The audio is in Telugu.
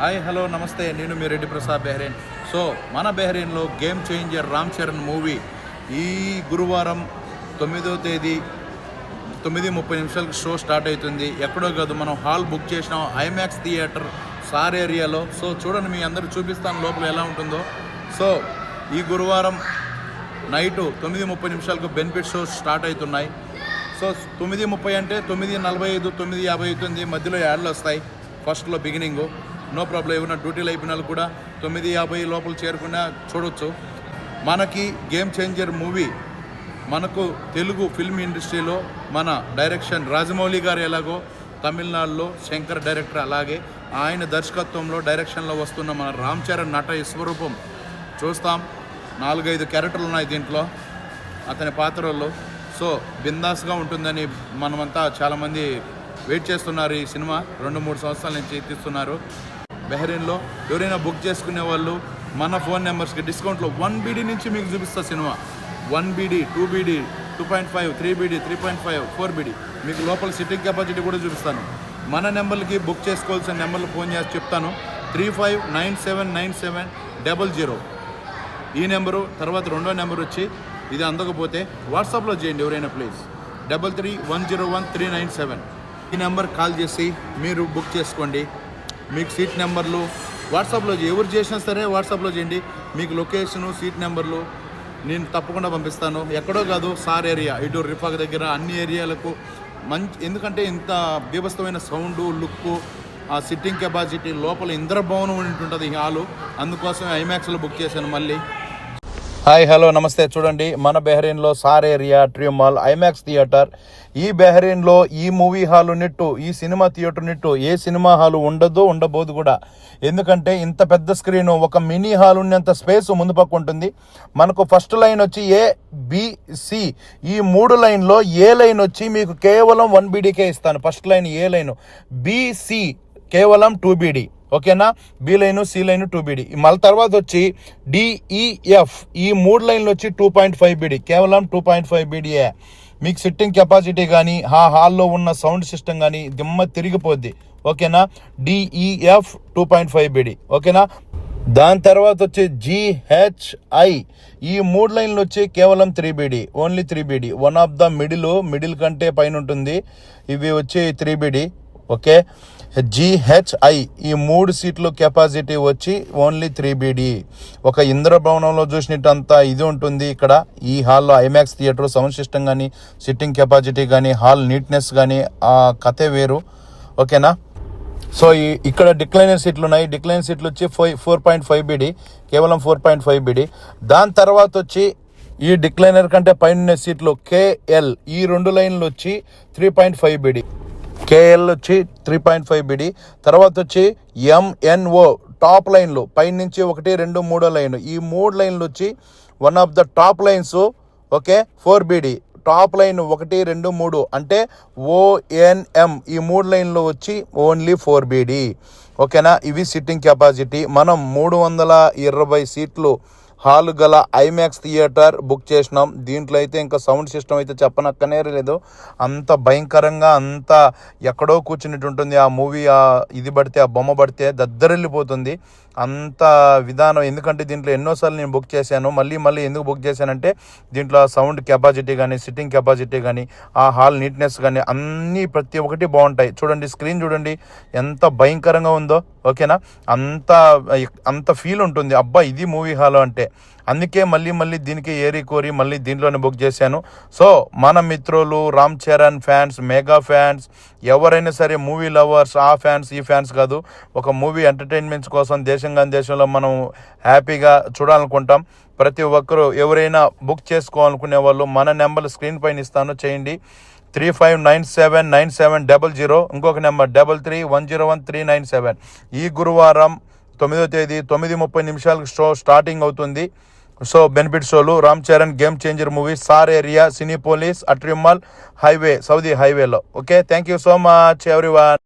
Hi hello namaste. నేను మీ రెడ్డి ప్రసాద్ బెహ్రెయిన్ సో మన బెహ్రెయిన్లో game changer Ram Charan movie ఈ గురువారం తొమ్మిదో తేదీ తొమ్మిది ముప్పై నిమిషాలకు షో స్టార్ట్ అవుతుంది. ఎక్కడో కాదు మనం హాల్ బుక్ చేసినాం ఐమాక్స్ థియేటర్ సార్ ఏరియాలో. సో చూడండి మీ అందరూ చూపిస్తాను లోపల ఎలా ఉంటుందో. సో ఈ గురువారం నైటు తొమ్మిది ముప్పై నిమిషాలకు బెనిఫిట్ షోస్ స్టార్ట్ అవుతున్నాయి. సో తొమ్మిది ముప్పై అంటే తొమ్మిది నలభై ఐదు తొమ్మిది యాభై అవుతుంది మధ్యలో యాడ్లు వస్తాయి. ఫస్ట్లో బిగినింగు. నో ప్రాబ్లం ఏమైనా డ్యూటీలు అయిపోయిన వాళ్ళు కూడా తొమ్మిది యాభై లోపల చేరుకున్నా చూడొచ్చు. మనకి గేమ్ చేంజర్ మూవీ మనకు తెలుగు ఫిల్మ్ ఇండస్ట్రీలో మన డైరెక్షన్ రాజమౌళి గారు ఎలాగో తమిళనాడులో శంకర్ డైరెక్టర్ అలాగే ఆయన దర్శకత్వంలో డైరెక్షన్లో వస్తున్న మన రామ్ చరణ్ నట స్వరూపం చూస్తాం. నాలుగైదు క్యారెక్టర్లు ఉన్నాయి దీంట్లో అతని పాత్రల్లో. సో బిందాస్గా ఉంటుందని మనమంతా చాలామంది వెయిట్ చేస్తున్నారు ఈ సినిమా. రెండు మూడు సంవత్సరాల నుంచి తీస్తున్నారు. బెహరీన్లో. ఎవరైనా బుక్ చేసుకునే వాళ్ళు మన ఫోన్ నెంబర్స్కి డిస్కౌంట్లో వన్ బీడీ నుంచి మీకు చూపిస్తా cinema. One BD two BD two point five three BD three point five four BD. మీకు లోపల సిట్టింగ్ కెపాసిటీ కూడా చూపిస్తాను. మన నెంబర్కి బుక్ చేసుకోవాల్సిన నెంబర్లు ఫోన్ చేసి చెప్తాను. Three five nine seven nine seven double zero. ఈ నెంబరు తర్వాత రెండో నెంబర్ వచ్చి ఇది అందకపోతే వాట్సాప్లో చేయండి ఎవరైనా please. Double three one zero one three nine seven. ఈ నెంబర్ కాల్ చేసి మీరు బుక్ చేసుకోండి. మీకు సీట్ నెంబర్లు వాట్సాప్లో ఎవరు చేసినా సరే వాట్సాప్లో చేయండి. మీకు లొకేషను సీట్ నెంబర్లు నేను తప్పకుండా పంపిస్తాను. ఎక్కడో కాదు సార్ ఏరియా ఇటు రిఫాక్ దగ్గర అన్ని ఏరియాలకు మంచి ఎందుకంటే ఇంత బీభస్తమైన సౌండ్ లుక్ ఆ సిట్టింగ్ కెపాసిటీ లోపల ఇంద్రభవనం ఉంటుంటుంది ఈ హాలు. అందుకోసం ఐమాక్స్లో బుక్ చేశాను మళ్ళీ. హాయ్ హలో నమస్తే. చూడండి మన బెహరీన్లో sir area tree mall IMAX theatre. ఈ బెహరీన్లో ఈ మూవీ హాలు నిట్టు ఈ సినిమా థియేటర్ నిట్టు ఏ సినిమా హాలు ఉండదు ఉండబోదు కూడా. ఎందుకంటే ఇంత పెద్ద స్క్రీన్ ఒక మినీ హాల్ ఉన్నంత స్పేస్ ముందు పక్క ఉంటుంది. మనకు ఫస్ట్ లైన్ వచ్చి ఏ బిసి ఈ మూడు లైన్లో ఏ లైన్ వచ్చి మీకు కేవలం వన్ బీడీకే ఇస్తాను. First line A line BC కేవలం టూ బీడీ. ఓకేనా? B line C line two BD. మళ్ళీ తర్వాత వచ్చి డిఈఎఫ్ ఈ మూడు లైన్లు వచ్చి టూ పాయింట్ ఫైవ్ బీడీ. కేవలం టూ పాయింట్ ఫైవ్ బీడీఏ మీకు సిట్టింగ్ కెపాసిటీ కానీ ఆ హాల్లో ఉన్న సౌండ్ సిస్టమ్ కానీ దిమ్మ తిరిగిపోద్ది. ఓకేనా? DEF two point five BD. ఓకేనా? దాని తర్వాత వచ్చి జిహెచ్ఐ ఈ మూడు లైన్లు వచ్చి కేవలం three BD. Only three BD. One of the middle middle కంటే పైన ఉంటుంది. ఇవి వచ్చి త్రీ బీడీ. ఓకే? జిహెచ్ఐ ఈ మూడు సీట్లు కెపాసిటీ వచ్చి ఓన్లీ త్రీ బీడీ ఒక ఇంద్రభవనంలో చూసినట్టంతా ఇది ఉంటుంది. ఇక్కడ ఈ హాల్లో ఐమాక్స్ థియేటర్ సౌండ్ సిస్టమ్ కానీ సిట్టింగ్ కెపాసిటీ కానీ హాల్ నీట్నెస్ కానీ ఆ కథే వేరు. ఓకేనా? సో ఈ ఇక్కడ డిక్లైనర్ సీట్లు ఉన్నాయి. డిక్లైన్ సీట్లు వచ్చి five four point five BD కేవలం ఫోర్ పాయింట్ ఫైవ్ బీడీ దాని తర్వాత వచ్చి ఈ డిక్లైనర్ కంటే పైన సీట్లు కేఎల్ ఈ రెండు లైన్లు వచ్చి three point five BD KL వచ్చి త్రీ పాయింట్ ఫైవ్ బీడీ తర్వాత వచ్చి ఎంఎన్ఓ టాప్ లైన్లు పైన నుంచి ఒకటి రెండు మూడో లైన్ ఈ మూడు లైన్లు వచ్చి one of the top lines okay four BD top line ఒకటి రెండు మూడు. అంటే ఓఎన్ఎం ఈ మూడు లైన్లు వచ్చి ఓన్లీ ఫోర్ బీడీ ఓకేనా? ఇవి సిట్టింగ్ కెపాసిటీ మనం మూడు వందల ఇరవై సీట్లు హాల్ గల ఐమాక్స్ థియేటర్ బుక్ చేసినాం. దీంట్లో అయితే ఇంకా సౌండ్ సిస్టమ్ అయితే చెప్పనక్కనే లేదు. అంత భయంకరంగా అంత ఎక్కడో కూర్చున్నట్టు ఉంటుంది. ఆ మూవీ ఆ ఇది పడితే ఆ బొమ్మ పడితే దద్దరిల్లిపోతుంది. అంత విధానం. ఎందుకంటే దీంట్లో ఎన్నోసార్లు నేను బుక్ చేశాను. మళ్ళీ మళ్ళీ ఎందుకు బుక్ చేశానంటే దీంట్లో సౌండ్ కెపాసిటీ కానీ సిట్టింగ్ కెపాసిటీ కానీ ఆ హాల్ నీట్నెస్ కానీ అన్నీ ప్రతి ఒక్కటి బాగుంటాయి. చూడండి స్క్రీన్ చూడండి ఎంత భయంకరంగా ఉందో. ఓకేనా? అంత అంత ఫీల్ ఉంటుంది. అబ్బా ఇది మూవీ హాల్ అంటే. అందుకే మళ్ళీ మళ్ళీ దీనికి ఏరి కోరి మళ్ళీ దీంట్లోనే బుక్ చేశాను. సో మన మిత్రులు Ram Charan fans mega fans ఎవరైనా సరే మూవీ లవర్స్ ఆ ఫ్యాన్స్ ఈ ఫ్యాన్స్ కాదు. ఒక మూవీ ఎంటర్టైన్మెంట్స్ కోసం దేశంగా దేశంలో మనం హ్యాపీగా చూడాలనుకుంటాం. ప్రతి ఒక్కరూ ఎవరైనా బుక్ చేసుకోవాలనుకునే వాళ్ళు మన నెంబర్ స్క్రీన్ పైన ఇస్తాను. చేయండి. Three five nine seven nine seven double zero ఇంకొక number double three one zero one three nine seven. ఈ గురువారం తొమ్మిదో తేదీ తొమ్మిది ముప్పై నిమిషాలకు షో స్టార్టింగ్ అవుతుంది. సో బెనిఫిట్ షోలు Ram Charan game changer movie Saar area cine police atrium mall highway Saudi హైవేలో. Okay thank you so much every